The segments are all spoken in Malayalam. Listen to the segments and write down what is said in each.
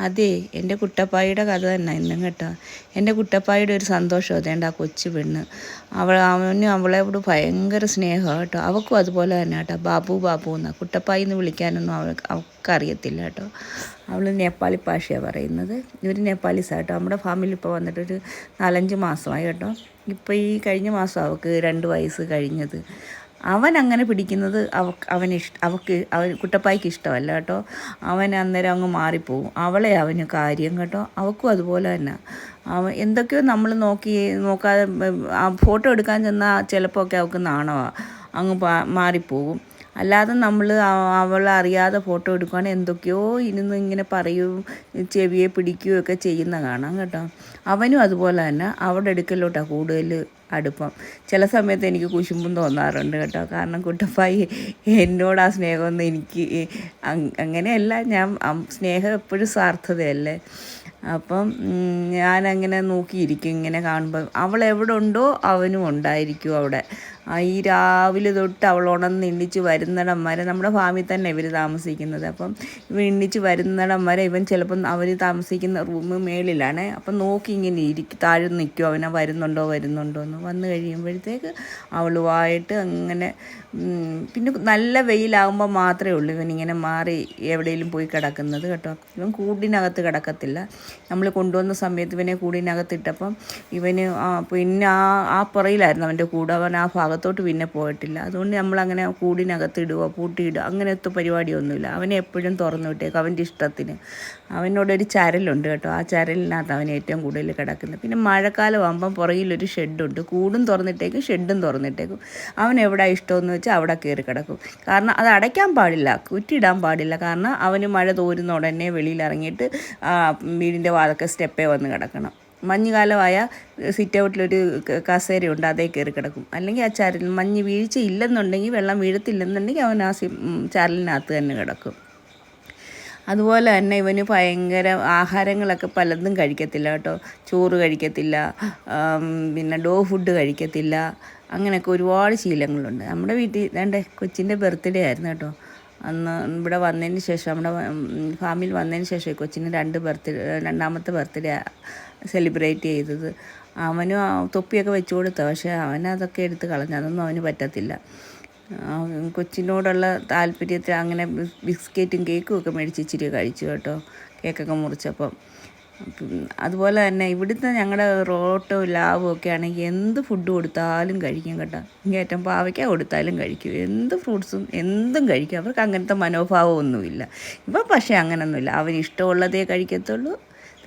അതെ എന്റെ കുട്ടപ്പായിയുടെ കഥ തന്നെ ഇന്നും കേട്ടോ. എന്റെ കുട്ടപ്പായിയുടെ ഒരു സന്തോഷം അതേണ്ട ആ കൊച്ചു പെണ്ണ്. അവൾ അവന് അവളോട് ഭയങ്കര സ്നേഹമാണ് കേട്ടോ. അവൾക്കും അതുപോലെ തന്നെ കേട്ടോ. ബാബു ബാബു എന്നാ. കുട്ടപ്പായി എന്ന് വിളിക്കാനൊന്നും അവൾക്ക് അവൾക്കറിയത്തില്ല കേട്ടോ. അവൾ നേപ്പാളി ഭാഷയാണ് പറയുന്നത്. ഇവർ നേപ്പാളിസാണ് കേട്ടോ. നമ്മുടെ ഫാമിലി ഇപ്പോൾ വന്നിട്ടൊരു നാലഞ്ച് മാസമായി കേട്ടോ. ഇപ്പോൾ ഈ കഴിഞ്ഞ മാസം അവൾക്ക് രണ്ട് വയസ്സ് കഴിഞ്ഞത്. അവൻ അങ്ങനെ പിടിക്കുന്നത് അവ അവന് ഇഷ്ട അവക്ക് അവൻ കുട്ടപ്പായ്ക്ക് ഇഷ്ടമല്ല കേട്ടോ. അവൻ അന്നേരം അങ്ങ് മാറിപ്പോവും. അവളെ അവന് കാര്യം കേട്ടോ. അവൾക്കും അതുപോലെ തന്നെ. അവൻ എന്തൊക്കെയോ നമ്മൾ നോക്കി നോക്കാതെ ആ ഫോട്ടോ എടുക്കാൻ ചെന്നാൽ ചിലപ്പോൾ ഒക്കെ അവൾക്ക് നാണമാണ് അങ്ങ് മാറിപ്പോവും. അല്ലാതെ നമ്മൾ അവളെ അറിയാതെ ഫോട്ടോ എടുക്കുകയാണെങ്കിൽ എന്തൊക്കെയോ ഇരുന്ന് ഇങ്ങനെ പറയും ചെവിയെ പിടിക്കുകയൊക്കെ ചെയ്യുന്ന കാണാം കേട്ടോ. അവനും അതുപോലെ തന്നെ അവിടെ എടുക്കലോട്ടാണ് കൂടുതൽ അടുപ്പം. ചില സമയത്ത് എനിക്ക് കുശുമ്പും തോന്നാറുണ്ട് കേട്ടോ. കാരണം കുട്ടപ്പായി എന്നോട് ആ സ്നേഹമൊന്നും എനിക്ക് അങ്ങനെയല്ല ഞാൻ സ്നേഹം എപ്പോഴും സ്വാർത്ഥതയല്ലേ. അപ്പം ഞാനങ്ങനെ നോക്കിയിരിക്കും ഇങ്ങനെ കാണുമ്പോൾ അവൾ എവിടെ ഉണ്ടോ അവനും ഉണ്ടായിരിക്കും അവിടെ. ഈ രാവിലെ തൊട്ട് അവൾ ഉണർന്ന് എണ്ണിച്ച് വരുന്നിടം വരെ നമ്മുടെ ഫാമിൽ തന്നെ ഇവർ താമസിക്കുന്നത്. അപ്പം ഇവൻ എണ്ണിച്ച് വരുന്നിടം വരെ ഇവൻ ചിലപ്പം അവർ താമസിക്കുന്ന റൂം മേളിലാണ്. അപ്പം നോക്കി ഇങ്ങനെ ഇരിക്കും താഴെ നിൽക്കും അവനെ വരുന്നുണ്ടോ വരുന്നുണ്ടോ എന്ന് വന്നു കഴിയുമ്പോഴത്തേക്ക് അവളുമായിട്ട് അങ്ങനെ പിന്നെ നല്ല വെയിലാകുമ്പോൾ മാത്രമേ ഉള്ളൂ ഇവനിങ്ങനെ മാറി എവിടെയെങ്കിലും പോയി കിടക്കുന്നത് കേട്ടോ. ഇവൻ കൂടിനകത്ത് കിടക്കത്തില്ല. നമ്മൾ കൊണ്ടുവന്ന സമയത്ത് ഇവനെ കൂടിനകത്തിട്ടപ്പം ഇവന് പിന്നെ ആ ആ പുറയിലായിരുന്നു അവന്റെ കൂടെ. അവൻ ആ ഭാഗത്തോട്ട് പിന്നെ പോയിട്ടില്ല. അതുകൊണ്ട് നമ്മളങ്ങനെ കൂടിനകത്ത് ഇടുക പൂട്ടിയിടുക അങ്ങനത്തെ പരിപാടിയൊന്നുമില്ല. അവനെ എപ്പോഴും തുറന്നു വിട്ടേക്കും അവന്റെ ഇഷ്ടത്തിന്. അവനോടൊരു ചരലുണ്ട് കേട്ടോ. ആ ചരലിനകത്ത് അവൻ ഏറ്റവും കൂടുതൽ കിടക്കുന്നത്. പിന്നെ മഴക്കാലം ആകുമ്പം പുറകിലൊരു ഷെഡുണ്ട്. കൂടും തുറന്നിട്ടേക്കും ഷെഡും തുറന്നിട്ടേക്കും. അവൻ എവിടെ ഇഷ്ടമെന്ന് വെച്ചാൽ അവിടെ കയറി കിടക്കും. കാരണം അത് അടയ്ക്കാൻ പാടില്ല കുറ്റിയിടാൻ പാടില്ല. കാരണം അവന് മഴ തോരുന്ന ഉടനെ വെളിയിൽ ഇറങ്ങിയിട്ട് വീടിന്റെ വാതൊക്കെ സ്റ്റെപ്പേ വന്ന് കിടക്കണം. മഞ്ഞുകാലമായ സിറ്റ് ഔട്ടിലൊരു കസേരയുണ്ട് അതേ കയറി കിടക്കും. അല്ലെങ്കിൽ ആ ചരൽ മഞ്ഞ് വീഴ്ച ഇല്ലെന്നുണ്ടെങ്കിൽ വെള്ളം വീഴത്തില്ലെന്നുണ്ടെങ്കിൽ അവൻ ആ സി ചരലിനകത്ത് തന്നെ കിടക്കും. അതുപോലെ തന്നെ ഇവന് ഭയങ്കര ആഹാരങ്ങളൊക്കെ പലതും കഴിക്കത്തില്ല കേട്ടോ. ചോറ് കഴിക്കത്തില്ല പിന്നെ ഡോ ഫുഡ് കഴിക്കത്തില്ല. അങ്ങനെയൊക്കെ ഒരുപാട് ശീലങ്ങളുണ്ട്. നമ്മുടെ വീട്ടിൽ വേണ്ടേ കൊച്ചിന്റെ ബർത്ത്ഡേ ആയിരുന്നു കേട്ടോ. അന്ന് ഇവിടെ വന്നതിന് ശേഷം നമ്മുടെ ഫാമിൽ വന്നതിന് ശേഷം കൊച്ചിന് രണ്ട് ബർത്ത്ഡേ രണ്ടാമത്തെ ബർത്ത്ഡേ സെലിബ്രേറ്റ് ചെയ്തത്. അവനും തൊപ്പിയൊക്കെ വെച്ചു കൊടുത്ത. പക്ഷേ അവനതൊക്കെ എടുത്ത് കളഞ്ഞു. അതൊന്നും അവന് പറ്റത്തില്ല. കൊച്ചിനോടുള്ള താല്പര്യത്തിൽ അങ്ങനെ ബിസ്ക്കറ്റും കേക്കും ഒക്കെ മേടിച്ച് ഇച്ചിരി കഴിച്ചു കേട്ടോ. കേക്കൊക്കെ മുറിച്ചപ്പം. അതുപോലെ തന്നെ ഇവിടുത്തെ ഞങ്ങളുടെ റോട്ടോ ലാവോ ഒക്കെ ആണെങ്കിൽ എന്ത് ഫുഡ് കൊടുത്താലും കഴിക്കും കേട്ടോ. ഇങ്ങേറ്റം പാവയ്ക്ക കൊടുത്താലും കഴിക്കും. എന്ത് ഫ്രൂട്ട്സും എന്തും കഴിക്കും. അവർക്ക് അങ്ങനത്തെ മനോഭാവമൊന്നുമില്ല ഇപ്പം പക്ഷേ അങ്ങനൊന്നുമില്ല. അവന് ഇഷ്ടമുള്ളതേ കഴിക്കത്തുള്ളൂ.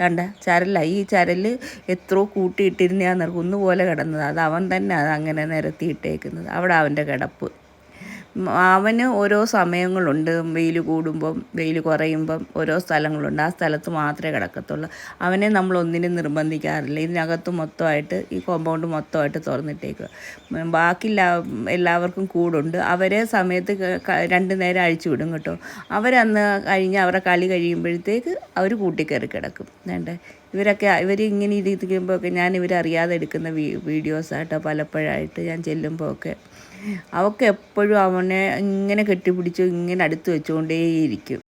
കണ്ട? ചരല. ഈ ചരൽ എത്രയോ കൂട്ടിയിട്ടിരുന്ന ഒന്നുപോലെ കിടന്നത്. അത് അവൻ തന്നെ അത് അങ്ങനെ നിരത്തിയിട്ടേക്കുന്നത്. അവിടെ അവന്റെ കിടപ്പ്. അവന് ഓരോ സമയങ്ങളുണ്ട്. വെയിൽ കൂടുമ്പം വെയിൽ കുറയുമ്പം ഓരോ സ്ഥലങ്ങളുണ്ട്. ആ സ്ഥലത്ത് മാത്രമേ കിടക്കത്തുള്ളൂ. അവനെ നമ്മൾ ഒന്നിനും നിർബന്ധിക്കാറില്ല. ഇതിനകത്ത് മൊത്തമായിട്ട് ഈ കോമ്പൗണ്ട് മൊത്തമായിട്ട് തുറന്നിട്ടേക്കുക ബാക്കി എല്ലാവർക്കും കൂടുണ്ട്. അവരെ സമയത്ത് രണ്ട് നേരം അഴിച്ചു വിടും കേട്ടോ. അവരന്ന് കഴിഞ്ഞ് അവരുടെ കളി കഴിയുമ്പോഴത്തേക്ക് അവർ കൂട്ടിക്കയറി കിടക്കും. വേണ്ടേ? ഇവരൊക്കെ ഇവർ ഇങ്ങനെ ഇരിക്കുമ്പോഴൊക്കെ ഞാൻ ഇവരറിയാതെ എടുക്കുന്ന വീ വീഡിയോസായിട്ടോ പലപ്പോഴായിട്ട് ഞാൻ ചെല്ലുമ്പോൾ ഒക്കെ അവൾക്ക് എപ്പോഴും അവനെ ഇങ്ങനെ കെട്ടിപ്പിടിച്ച് ഇങ്ങനെ അടുത്ത് വെച്ചുകൊണ്ടേയിരിക്കും.